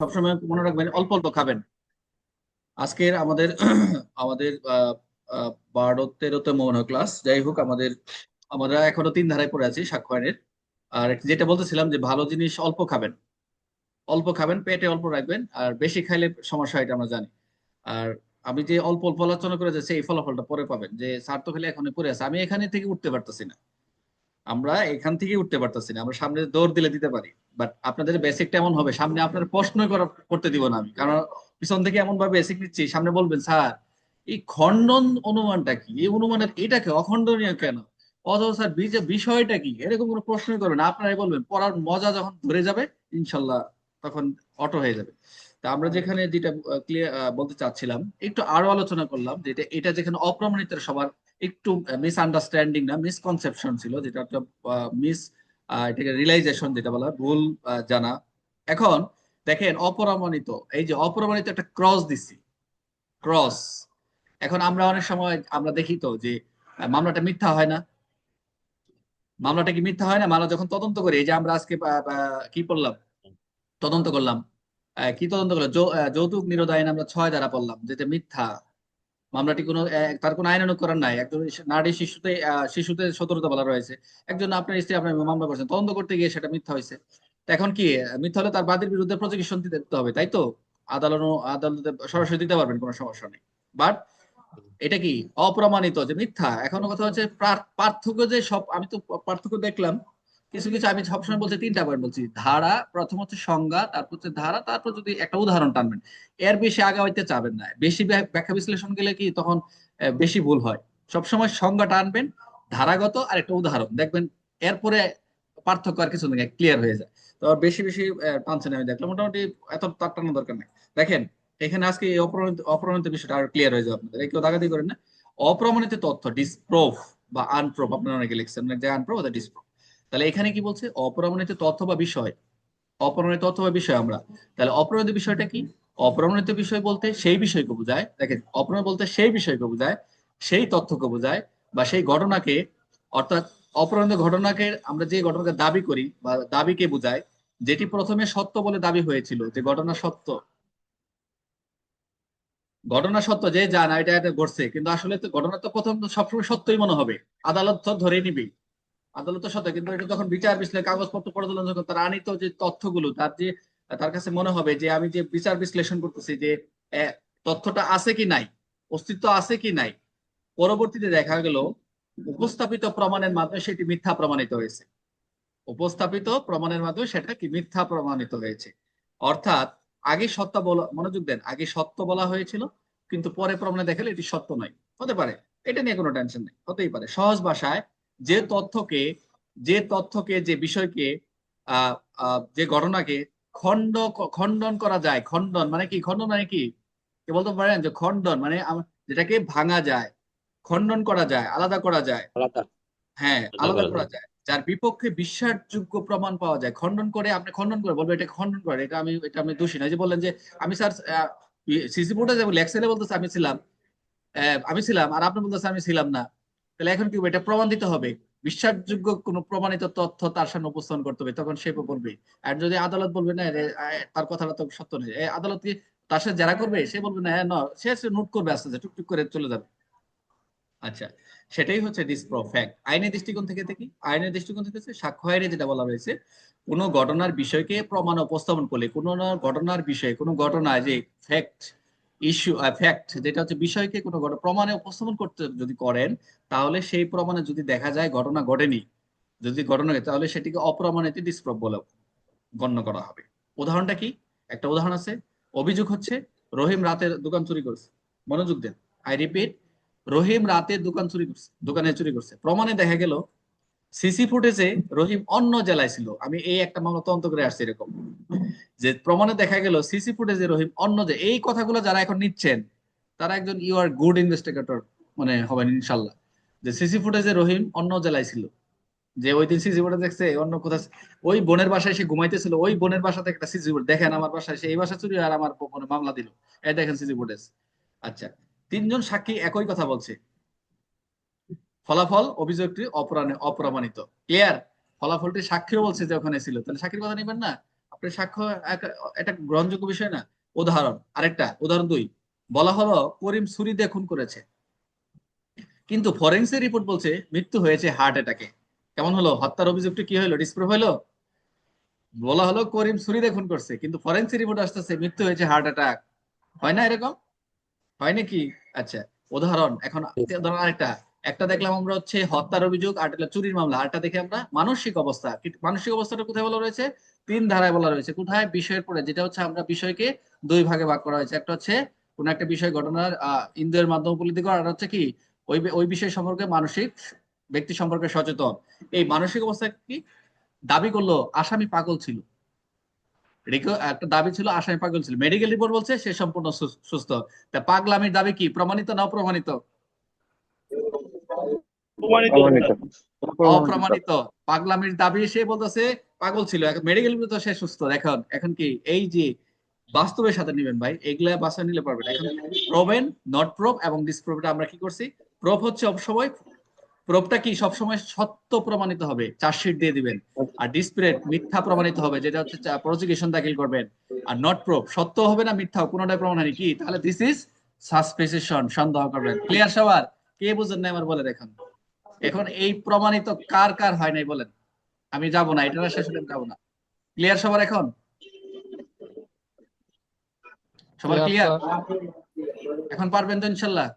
সবসময় মনে রাখবেন, অল্প অল্প খাবেন। আজকের আমাদের আমাদের বারো তেরোতে মনে ক্লাস। যাই হোক, আমাদের, আমরা এখনও তিন ধারায় পড়ে আছি সাক্ষায়নের। আর যেটা বলতেছিলাম যে, ভালো জিনিস অল্প খাবেন। অল্প খাবেন, পেটে অল্প রাখবেন, আর বেশি খাইলে সমস্যা এটা আমরা জানি। আর আমি যে অল্প অল্প আলোচনা করে যাচ্ছি এই ফলাফলটা পরে পাবেন। যে, স্যার তো খেলে এখন পড়ে আছে, আমি এখানে থেকে উঠতে পারতেছি না। আমরা এখান থেকে উঠতে পারতেছি না, আমরা সামনে দৌড় দিলে দিতে পারি। বাট আপনাদের বেসিকটা এমন হবে, সামনে আপনার প্রশ্ন করা, করতে দিব না আমি। কারণ পিছন থেকে এমন ভাবে বেসিক নিচ্ছি, সামনে বলবেন, স্যার, এই খণ্ডন অনুমানটা কি? এই অনুমানের এটাকে অখণ্ডনীয় কেন? অথবা স্যার বিষয়টা কি? এরকম কোনো প্রশ্ন করবেন আপনারাই বলবেন, পড়ার মজা যখন ধরে যাবে, ইনশাল্লাহ তখন অটো হয়ে যাবে। তা আমরা যেখানে যেটা ক্লিয়ার বলতে চাচ্ছিলাম, একটু আরও আলোচনা করলাম, যে এটা যেখানে অপ্রমাণিত সবার একটু মিস আন্ডারস্ট্যান্ডিং না মিসকনসেপশন ছিল, যেটা একটা মিস এটাকে রিয়েলাইজেশন যেটা বলা ভুল জানা। এখন দেখেন, অপরামাণিত, এই যে অপরামাণিত একটা ক্রস দিছি। ক্রস এখন আমরা অনেক সময়, আমরা দেখি তো যে মামলাটা মিথ্যা হয় না। মামলাটা কি মিথ্যা হয় না? মামলা যখন তদন্ত করি, এই যে আমরা আজকে কি পড়লাম? তদন্ত করলাম। কি তদন্ত করলাম? যৌতুক নিরোধ আইন আমরা ছয় দ্বারা পড়লাম, যেটা মিথ্যা। মামলাটি কোনো তার কোনো আইনানুক করার নাই। একজন নারী শিশুতে শিশুতে সতর্কতা বলা রয়েছে। একজন আপনার স্ত্রী আপনার মামলা করছেন, তদন্ত করতে গিয়ে সেটা মিথ্যা হয়েছে। এখন কি, মিথ্যা হলে তার বাদীর বিরুদ্ধে প্রসিকিউশন দিতে হবে, তাই তো? আদালত, আদালতে সরাসরি দিতে পারবেন, কোনো সমস্যা নেই। বাট এটা কি, অপ্রমাণিত যে মিথ্যা? এখনও কথা হচ্ছে পার্থক্য যে সব, আমি তো পার্থক্য দেখলাম কিছু কিছু আমি সবসময় বলছি, তিনটা পয়েন্ট বলছি। ধারা, প্রথম হচ্ছে সংজ্ঞা, তারপর হচ্ছে ধারা, তারপর যদি একটা উদাহরণ টানবেন, এর বেশি আগে হইতে চাবেন না। বেশি ব্যাখ্যা বিশ্লেষণ গেলে কি তখন বেশি ভুল হয়। সবসময় সংজ্ঞা টানবেন, ধারাগত আর একটা উদাহরণ। দেখবেন এরপরে পার্থক্য আর কিছু নেই ক্লিয়ার হয়ে যায়। তো বেশি বেশি টানছেন আমি দেখলাম। মোটামুটি এত তার টানার দরকার নেই। দেখেন, এখানে আজকে এই অপ্রমাণিত অপ্রমাণিত বিষয়টা আর ক্লিয়ার হয়ে যাবে আপনাদের। কেউ দাগাদি করেন না। অপ্রমাণিত তথ্য ডিসপ্রোফ বা আনপ্রোফ আপনারা অনেকে লিখছেন। যে আনপ্রোফ অথবা ডিসপ্রোফ তাহলে এখানে কি বলছে? অপরামণিত তথ্য বা বিষয়। অপরামণিত তথ্য বা বিষয় আমরা। তাহলে অপরামিত বিষয়টা কি? অপরামণিত বিষয় বলতে সেই বিষয়কে বোঝায়। দেখেন অপরাধ বলতে সেই বিষয়কে বোঝায়, সেই তথ্যকে বোঝায় বা সেই ঘটনাকে, অর্থাৎ অপরাধ ঘটনাকে আমরা যে ঘটনাকে দাবি করি বা দাবিকে বোঝায়, যেটি প্রথমে সত্য বলে দাবি হয়েছিল, যে ঘটনা সত্য। ঘটনা সত্য, যে জানা, এটা এটা ঘটছে, কিন্তু আসলে তো ঘটনা তো প্রথম সবসময় সত্যই মনে হবে। আদালত তো ধরে নিবে। আদালতের সাথে, কিন্তু এটা যখন বিচার বিশ্লেষণ, কাগজপত্র পরিচালনা যখন তার আনিত যে তথ্যগুলো, তার যে, তার কাছে মনে হবে যে আমি যে বিচার বিশ্লেষণ করতেছি যে তথ্যটা আছে কি নাই, অস্তিত্ব আছে কি নাই, পরবর্তীতে দেখা গেল উপস্থাপিত প্রমাণের মাধ্যমে সেটি মিথ্যা প্রমাণিত হয়েছে। উপস্থাপিত প্রমাণের মাধ্যমে সেটা কি মিথ্যা প্রমাণিত হয়েছে? অর্থাৎ, আগে সত্য বলা, মনোযোগ দেন, আগে সত্য বলা হয়েছিল, কিন্তু পরে প্রমাণে দেখালে এটি সত্য নয়। হতে পারে, এটা নিয়ে কোনো টেনশন নেই, হতেই পারে। সহজ ভাষায় যে তথ্যকে যে তথ্যকে যে বিষয়কে যে ঘটনাকে খণ্ড খণ্ডন করা যায়। খণ্ডন মানে কি? খণ্ডন মানে কি? কে বলতে পারেন যে খণ্ডন মানে যেটাকে ভাঙা যায় খণ্ডন করা যায় আলাদা করা যায়। হ্যাঁ আলাদা করা যায়। যার বিপক্ষে বিশ্বাসযোগ্য প্রমাণ পাওয়া যায়। খণ্ডন করে আপনি খণ্ডন করে বলব এটা খণ্ডন করে এটা আমি এটা আমি দোষী না যে বললেন যে আমি স্যার সিসি বোর্ডে যে লেক্সারে বলতেছে আমি ছিলাম আমি ছিলাম আর আপনি বলতেছে আমি ছিলাম না। তাহলে এখন কি এটা প্রমাণ দিতে হবে। বিশ্বাসযোগ্য কোন প্রমাণিত তথ্য তার সামনে উপস্থাপন করতে হবে, তখন সে বলবে। আর যদি আদালত বলবে, না তার কথাটা তো সত্য নেই আদালত কি তার সাথে যারা করবে, সে বলবে, না হ্যাঁ সে নোট করবে আস্তে আস্তে, টুকটুক করে চলে যাবে। আচ্ছা সেটাই হচ্ছে ডিসপ্রফ্যাক্ট আইনের দৃষ্টিকোণ থেকে দেখি। আইনের দৃষ্টিকোণ থেকে সাক্ষ্য আইনে যেটা বলা হয়েছে, কোন ঘটনার বিষয়কে প্রমাণ উপস্থাপন করলে, কোন ঘটনার বিষয়ে, কোন ঘটনায় যে ফ্যাক্ট ইস্যু ফ্যাক্ট যেটা হচ্ছে বিষয়কে কোনো ঘটনা প্রমাণে উপস্থাপন করতে যদি করেন, তাহলে সেই প্রমাণে যদি দেখা যায় ঘটনা ঘটেনি, যদি ঘটনা তাহলে সেটিকে অপ্রমাণিত ডিসপ্রব বলে গণ্য করা হবে। উদাহরণটা কি? একটা উদাহরণ আছে। অভিযোগ হচ্ছে, রহিম রাতের দোকান চুরি করছে। মনোযোগ দেন। আই রিপিট রহিম রাতে দোকান চুরি করছে, দোকানে চুরি করছে। প্রমাণে দেখা গেল সিসি ফুটেজে রহিম অন্য জেলায় ছিল। আমি এই একটা মামলা তদন্ত করে আসছি এরকম। যে প্রমাণে দেখা গেল, সিসি ফুটেজে রহিম অন্য যে, এই কথাগুলো যারা এখন নিচ্ছেন, তারা একজন ইউ আর গুড ইনভেস্টিগেটর মানে হবেন ইনশাল্লাহ। যে সিসি ফুটেজে রহিম অন্য জেলায় ছিল। যে ওই দিন সিসি ফুটেজ দেখছে, অন্য কোথাও ওই বোনের বাসায় সে ঘুমাইতেছিল, ওই বোনের বাসাতে একটা সিসি ফুটেজ, দেখেন আমার বাসায় সে এই বাসা চুরি আর আমার মামলা দিল। এই দেখেন সিসি ফুটেজ। আচ্ছা তিনজন সাক্ষী একই কথা বলছে। ফলাফল অভিযোগটি অপরাণে অপ্রমাণিত। ক্লিয়ার? ফলাফলটি সাক্ষীও বলছে যে ওখানে ছিল। তাহলে সাক্ষীর কথা নেবেন না? আপনি সাক্ষ্য একটা গ্রহণযোগ্য বিষয় না। উদাহরণ, আরেকটা, উদাহরণ দুই। বলা হলো, করিম ছুরি দিয়ে খুন করেছে। কিন্তু ফরেন্সিক রিপোর্ট বলছে, মৃত্যু হয়েছে হার্ট অ্যাটাকে। কেমন হলো? হত্যার অভিযোগটা কি হলো? ডিসপ্রুভ হলো? বলা হলো, করিম ছুরি দিয়ে খুন করছে, কিন্তু ফরেন্সিক রিপোর্ট আসতেছে, মৃত্যু হয়েছে হার্ট অ্যাটাক। হয় না এরকম? হয় নাকি? আচ্ছা উদাহরণ, এখন আরেকটা। একটা দেখলাম আমরা হচ্ছে হত্যার অভিযোগ, আর একটা চুরির মামলা, আরেকটা দেখে আমরা মানসিক অবস্থা। মানসিক অবস্থাটা কোথায় বলা রয়েছে? তিন ধারায় বলা রয়েছে। কোথায়? বিষয়ের পরে, যেটা হচ্ছে আমরা বিষয়কে দুই ভাগে ভাগ করা হয়েছে। একটা হচ্ছে কোন একটা বিষয় ঘটনার আহ ইন্দ্রিয়ের মাধ্যমে উপলব্ধি করা, আর হচ্ছে কি, ওই ওই বিষয় সম্পর্কে মানসিক, ব্যক্তি সম্পর্কে সচেতন। এই মানসিক অবস্থা কি? দাবি করল আসামি পাগল ছিল। একটা দাবি ছিল আসামি পাগল ছিল। মেডিকেল রিপোর্ট বলছে সে সম্পূর্ণ সুস্থ। তা পাগলামির দাবি কি? প্রমাণিত না প্রমাণিত অপ্রমাণিত। পাগলামির দাবি সে বলতেছে পাগল ছিল। মেডিকেল তো সে সুস্থ। এখন এখন কি? এই যে বাস্তবের সাথে নিবেন ভাই এগুলা বাসায় নিলে পারবেন। এখন প্রোভেন নট প্রোভ এবং ডিসপ্রোভটা আমরা কি করছি? প্রোভ হচ্ছে সবসময় প্রোভটা কি? সবসময় সত্য প্রমাণিত হবে। চার্জশিট দিয়ে দিবেন। আর ডিসপ্রেট মিথ্যা প্রমাণিত হবে। যেটা হচ্ছে প্রসিকিউশন দাখিল করবেন। আর নট প্রোভ সত্য হবে না মিথ্যা? কোনোটাই প্রমাণ হয়নি। কি? তাহলে দিস ইজ সাসপেসিশন সন্দেহ করবেন। ক্লিয়ার সবার? কে বুঝেন না আমার বলে দেখেন। এখন এই প্রমাণিত কার কার হয় নাই বলেন? আমি যাব না এটা শেষ হলে যাব না। ক্লিয়ার সবার এখন? সবার ক্লিয়ার এখন পারবেন তো ইনশাল্লাহ?